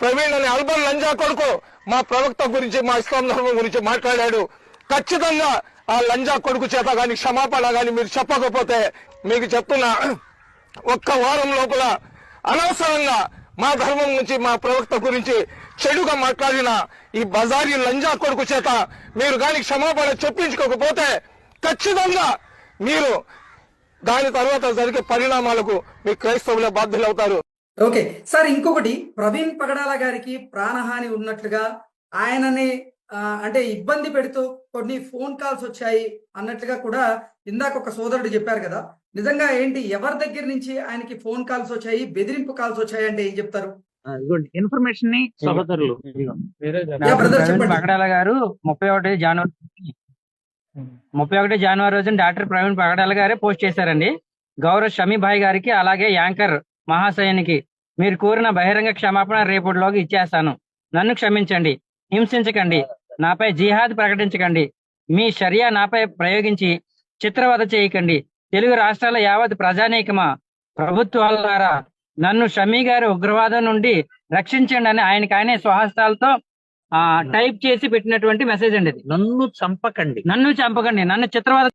ప్రవీణ్ అనే అల్బన్ లంజా కొడుకు మా ప్రవక్త గురించి మా ఇస్లాం ధర్మం గురించి మాట్లాడాడు. ఖచ్చితంగా ఆ లంజా కొడుకు చేత గాని క్షమాపణ గాని మీరు చెప్పకపోతే మీకు చెప్తున్నా ఒక్క వారం లోపల అనవసరంగా మా ధర్మం నుంచి మా ప్రవక్త గురించి చెడుగా మాట్లాడిన ఈ బజారీ లంజా కొడుకు చేత మీరు కానీ క్షమాపణ చెప్పించుకోకపోతే ఖచ్చితంగా మీరు దాని తర్వాత జరిగే పరిణామాలకు మీ క్రైస్తవులే బాధ్యులవుతారు. ఓకే సార్ ఇంకొకటి ప్రవీణ్ పగడాల గారికి ప్రాణహాని ఉన్నట్లుగా ఆయనని అంటే ఇబ్బంది పెడుతూ కొన్ని ఫోన్ కాల్స్ వచ్చాయి అన్నట్లుగా కూడా ఇందాక ఒక సోదరుడు చెప్పారు కదా. నిజంగా ఏంటి ఎవరి దగ్గర నుంచి ఆయనకి ఫోన్ కాల్స్ వచ్చాయి బెదిరింపు కాల్స్ వచ్చాయి అంటే ఏం చెప్తారు? ఇన్ఫర్మేషన్ని సహోదరులు చెప్పండి. పగడాల గారు ముప్పై ఒకటి జనవరి ముప్పై ఒకటి జనవరి రోజున డాక్టర్ ప్రవీణ్ పగడాల గారే పోస్ట్ చేశారండి. గౌరవ్ షమీభాయ్ గారికి అలాగే యాంకర్ మహాశయనికి మీరు కోరిన బహిరంగ క్షమాపణ రేపటిలోకి ఇచ్చేస్తాను. నన్ను క్షమించండి. హింసించకండి. నాపై జిహాద్ ప్రకటించకండి. మీ షరియా నాపై ప్రయోగించి చిత్రవద చేయకండి. తెలుగు రాష్ట్రాల యావత్ ప్రజానీకమా ప్రభుత్వాలారా నన్ను షమీ గారి ఉగ్రవాదం నుండి రక్షించండి అని ఆయనకి ఆయనే స్వహస్తాలతో ఆ టైప్ చేసి పెట్టినటువంటి మెసేజ్ అండి ఇది నన్ను చంపకండి. నన్ను చంపకండి. నన్ను చిత్రవద